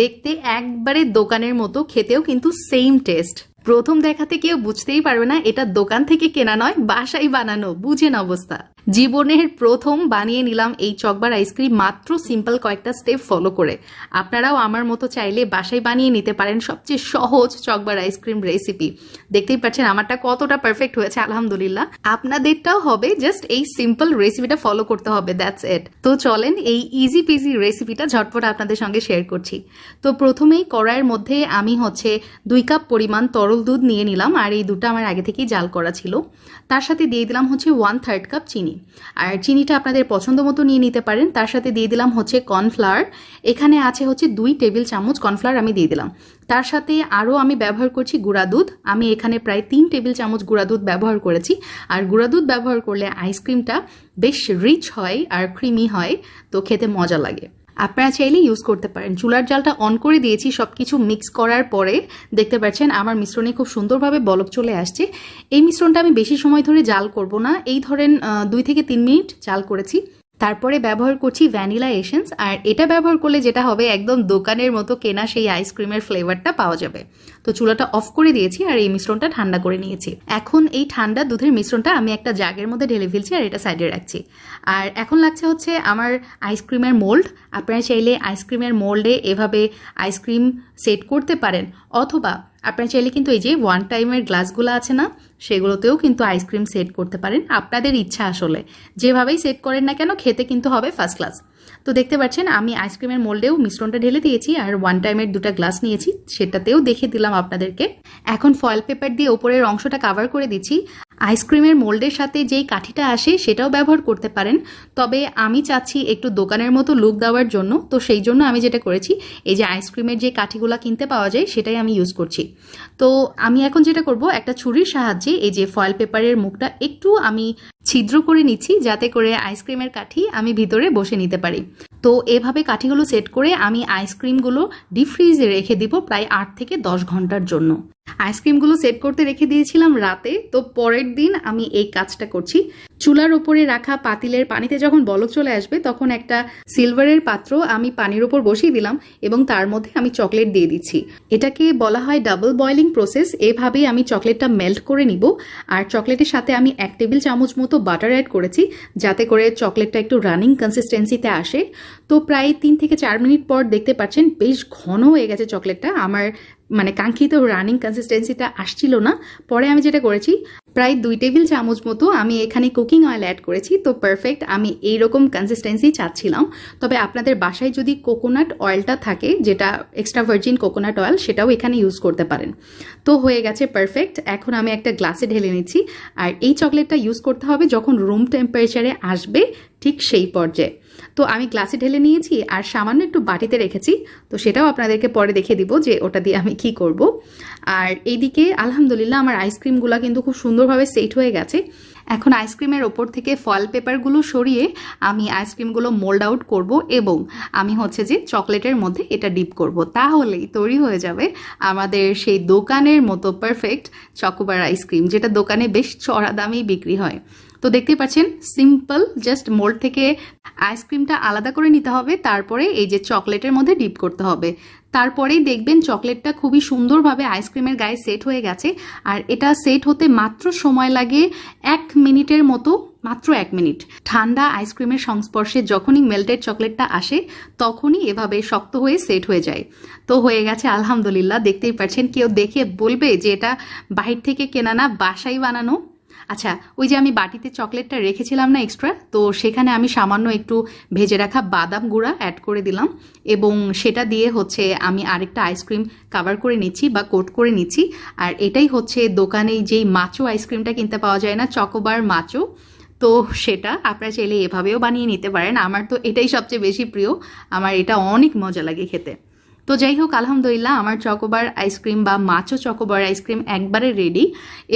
দেখতে একবারে দোকানের মতো, খেতেও কিন্তু সেম টেস্ট প্রথম দেখাতে কেউ বুঝতেই পারবে না, এটা দোকান থেকে কেনা নয় বাসাই বানানো, বুঝেন অবস্থা। জীবনের প্রথম বানিয়ে নিলাম এই চকবার আইসক্রিম মাত্র সিম্পল কয়েকটা স্টেপ ফলো করে। আপনারাও আমার মতো চাইলে বাসায় বানিয়ে নিতে পারেন সবচেয়ে সহজ চকবার আইসক্রিম রেসিপি দেখতেই পাচ্ছেন, আমারটা কতটা পারফেক্ট হয়েছে, আলহামদুলিল্লাহ। আপনাদেরটাও হবে জাস্ট এই সিম্পল রেসিপিটা ফলো করতে হবে দ্যাটস এট তো চলেন এই ইজি পিজি রেসিপিটা ঝটপট আপনাদের সঙ্গে শেয়ার করছি। তো প্রথমেই কড়াইয়ের মধ্যে আমি হচ্ছে দুই কাপ পরিমাণ তরল দুধ নিয়ে নিলাম, আর এই দুটো আমার আগে থেকেই জাল করা ছিল। তার সাথে দিয়ে দিলাম হচ্ছে ওয়ান থার্ড কাপ চিনি। আর চিনিটা আপনাদের পছন্দ মতো নিয়ে নিতে পারেন। তার সাথে দিয়ে দিলাম হচ্ছে কর্নফ্লাওয়ার। এখানে আছে হচ্ছে দুই টেবিল চামচ কর্নফ্লাওয়ার আমি দিয়ে দিলাম। তার সাথে আরও আমি ব্যবহার করছি গুঁড়া দুধ। আমি এখানে প্রায় তিন টেবিল চামচ গুঁড়া দুধ ব্যবহার করেছি। আর গুঁড়া দুধ ব্যবহার করলে আইসক্রিমটা বেশ রিচ হয় আর ক্রিমি হয়, তো খেতে মজা লাগে। আপনারা চাইলে ইউজ করতে পারেন। চুলার জালটা অন করে দিয়েছি সব কিছু মিক্স করার পরে দেখতে পাচ্ছেন আমার মিশ্রণে খুব সুন্দরভাবে বলক চলে আসছে। এই মিশ্রণটা আমি বেশি সময় ধরে জাল করব না। এই ধরেন দুই থেকে তিন মিনিট জাল করেছি। তারপরে ব্যবহার করছি ভ্যানিলা এসেন্স, আর এটা ব্যবহার করলে যেটা হবে, একদম দোকানের মতো কেনা সেই আইসক্রিমের ফ্লেভারটা পাওয়া যাবে। তো চুলাটা অফ করে দিয়েছি, আর এই মিশ্রণটা ঠান্ডা করে নিয়েছি। এখন এই ঠান্ডা দুধের মিশ্রণটা আমি একটা জাগের মধ্যে ঢেলে ফেলছি, আর এটা সাইডে রাখছি। আর এখন লাগছে হচ্ছে আমার আইসক্রিমের মোল্ড আপনারা চাইলে আইসক্রিমের মোল্ডে এভাবে আইসক্রিম সেট করতে পারেন, অথবা আপনারা চাইলে কিন্তু এই যে ওয়ান টাইমের গ্লাসগুলো আছে না, সেগুলোতেও কিন্তু আইসক্রিম সেট করতে পারেন, আপনাদের ইচ্ছা আসলে। যেভাবেই সেট করেন না কেন, খেতে কিন্তু হবে ফার্স্ট ক্লাস তো দেখতে পাচ্ছেন, আমি আইসক্রিমের মোল্ডেও মিশ্রণটা ঢেলে দিয়েছি, আর ওয়ান টাইমের দুটা গ্লাস নিয়েছি, সেটাতেও দেখে দিলাম আপনাদেরকে। এখন ফয়েল পেপার দিয়ে ওপরের অংশটা কাভার করে দিচ্ছি। আইসক্রিমের মোল্ডের সাথে যেই কাঠিটা আসে সেটাও ব্যবহার করতে পারেন। তবে আমি চাচ্ছি একটু দোকানের মতো লুক দেওয়ার জন্য। তো সেই জন্য আমি যেটা করেছি, এই যে আইসক্রিমের যে কাঠিগুলো কিনতে পাওয়া যায় সেটাই আমি ইউজ করছি। তো আমি এখন যেটা করব, একটা ছুরির সাহায্যে এই যে ফয়েল পেপারের মুখটা একটু আমি ছিদ্র করে নিচ্ছি, যাতে করে আইসক্রিমের কাঠি আমি ভিতরে বসে নিতে পারি। তো এভাবে কাঠিগুলো সেট করে আমি আইসক্রিমগুলো ডিপ ফ্রিজে রেখে দিব প্রায় আট থেকে দশ ঘণ্টার জন্য। আইসক্রিমগুলো সেট করতে রেখে দিয়েছিলাম রাতে, তো পরের দিন আমি এই কাজটা করছি। চুলার ওপরে রাখা পাতিলের পানিতে যখন বলক চলে আসবে, তখন একটা সিলভারের পাত্র আমি পানির ওপর বসিয়ে দিলাম এবং তার মধ্যে আমি চকলেট দিয়ে দিচ্ছি। এটাকে বলা হয় ডাবল বয়লিং প্রসেস, এভাবেই আমি চকলেটটা মেল্ট করে নিব। আর চকলেটের সাথে আমি এক টেবিল চামচ মতো বাটার অ্যাড করেছি, যাতে করে চকলেটটা একটু রানিং কনসিস্টেন্সিতে আসে। তো প্রায় তিন থেকে চার মিনিট পর দেখতে পাচ্ছেন বেশ ঘন হয়ে গেছে চকলেটটা। আমার মানে কাঙ্ক্ষিত রানিং কনসিস্টেন্সিটা আসছিল না। পরে আমি যেটা করেছি, প্রায় দুই টেবিল চামচ মতো আমি এখানে কুকিং অয়েল অ্যাড করেছি। তো পারফেক্ট আমি এইরকম কনসিস্টেন্সি চাচ্ছিলাম। তবে আপনাদের বাসায় যদি কোকোনাট অয়েলটা থাকে, যেটা এক্সট্রা ভার্জিন কোকোনাট অয়েল সেটাও এখানে ইউজ করতে পারেন। তো হয়ে গেছে পারফেক্ট এখন আমি একটা গ্লাসে ঢেলে নিচ্ছি। আর এই চকলেটটা ইউজ করতে হবে যখন রুম টেম্পারেচারে আসবে ঠিক সেই পর্যায়ে। তো আমি গ্লাসে ঢেলে নিয়েছি আর সামান্য একটু বাটিতে রেখেছি। তো সেটাও আপনাদেরকে পরে দেখে দিব যে ওটা দিয়ে আমি কি করব। আর এইদিকে আলহামদুলিল্লাহ আমার আইসক্রিমগুলো কিন্তু খুব সুন্দরভাবে সেট হয়ে গেছে। এখন আইসক্রিমের ওপর থেকে ফয়েল পেপারগুলো সরিয়ে আমি আইসক্রিমগুলো মোল্ড আউট করব এবং আমি হচ্ছে যে চকলেটের মধ্যে এটা ডিপ করব। তাহলেই তৈরি হয়ে যাবে আমাদের সেই দোকানের মতো পারফেক্ট চকোবার আইসক্রিম, যেটা দোকানে বেশ চড়া দামেই বিক্রি হয়। তো দেখতে পাচ্ছেন সিম্পল জাস্ট মোল্ড থেকে আইসক্রিমটা আলাদা করে নিতে হবে, তারপরে এই যে চকলেটের মধ্যে ডিপ করতে হবে। তারপরেই দেখবেন চকলেটটা খুবই সুন্দরভাবে আইসক্রিমের গায়ে সেট হয়ে গেছে। আর এটা সেট হতে মাত্র সময় লাগে এক মিনিটের মতো, মাত্র এক মিনিট। ঠান্ডা আইসক্রিমের সংস্পর্শে যখনই মেল্টেড চকলেটটা আসে, তখনই এভাবে শক্ত হয়ে সেট হয়ে যায়। তো হয়ে গেছে আলহামদুলিল্লাহ, দেখতেই পাচ্ছেন কেউ দেখে বলবে যে এটা বাহির থেকে কেনা না বাসাই বানানো। আচ্ছা ওই যে আমি বাটিতে চকলেটটা রেখেছিলাম না এক্সট্রা তো সেখানে আমি সামান্য একটু ভেজে রাখা বাদাম গুঁড়া অ্যাড করে দিলাম এবং সেটা দিয়ে হচ্ছে আমি আরেকটা আইসক্রিম কাভার করে নিচ্ছি বা কোট করে নিচ্ছি। আর এটাই হচ্ছে দোকানে যেই মাচো আইসক্রিমটা কিনতে পাওয়া যায় না চকোবার মাচো তো সেটা আপনারা চাইলে এভাবেও বানিয়ে নিতে পারেন। আমার তো এটাই সবচেয়ে বেশি প্রিয়, আমার এটা অনেক মজা লাগে খেতে। তো যাই হোক আলহামদুলিল্লাহ আমার চকোবার আইসক্রিম বা মাছও চকোবার আইসক্রিম একবারে রেডি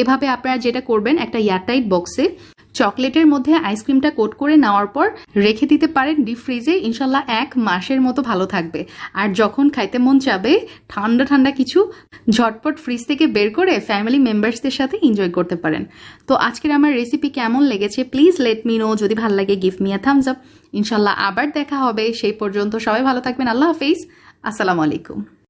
এভাবে আপনারা যেটা করবেন, একটা এয়ারটাইট বক্সে চকলেটের মধ্যে আইসক্রিমটা কোট করে নেওয়ার পর রেখে দিতে পারেন ডিপ ফ্রিজে ইনশাল্লাহ এক মাসের মতো ভালো থাকবে। আর যখন খাইতে মন চাবে, ঠান্ডা ঠান্ডা কিছু ঝটপট ফ্রিজ থেকে বের করে ফ্যামিলি মেম্বার্সদের সাথে এনজয় করতে পারেন। তো আজকের আমার রেসিপি কেমন লেগেছে প্লিজ লেট মি নো যদি ভালো লাগে gift me a thumbs up ইনশাল্লাহ আবার দেখা হবে। সেই পর্যন্ত সবাই ভালো থাকবেন। আল্লাহ হাফিজ। আসসালামু আলাইকুম।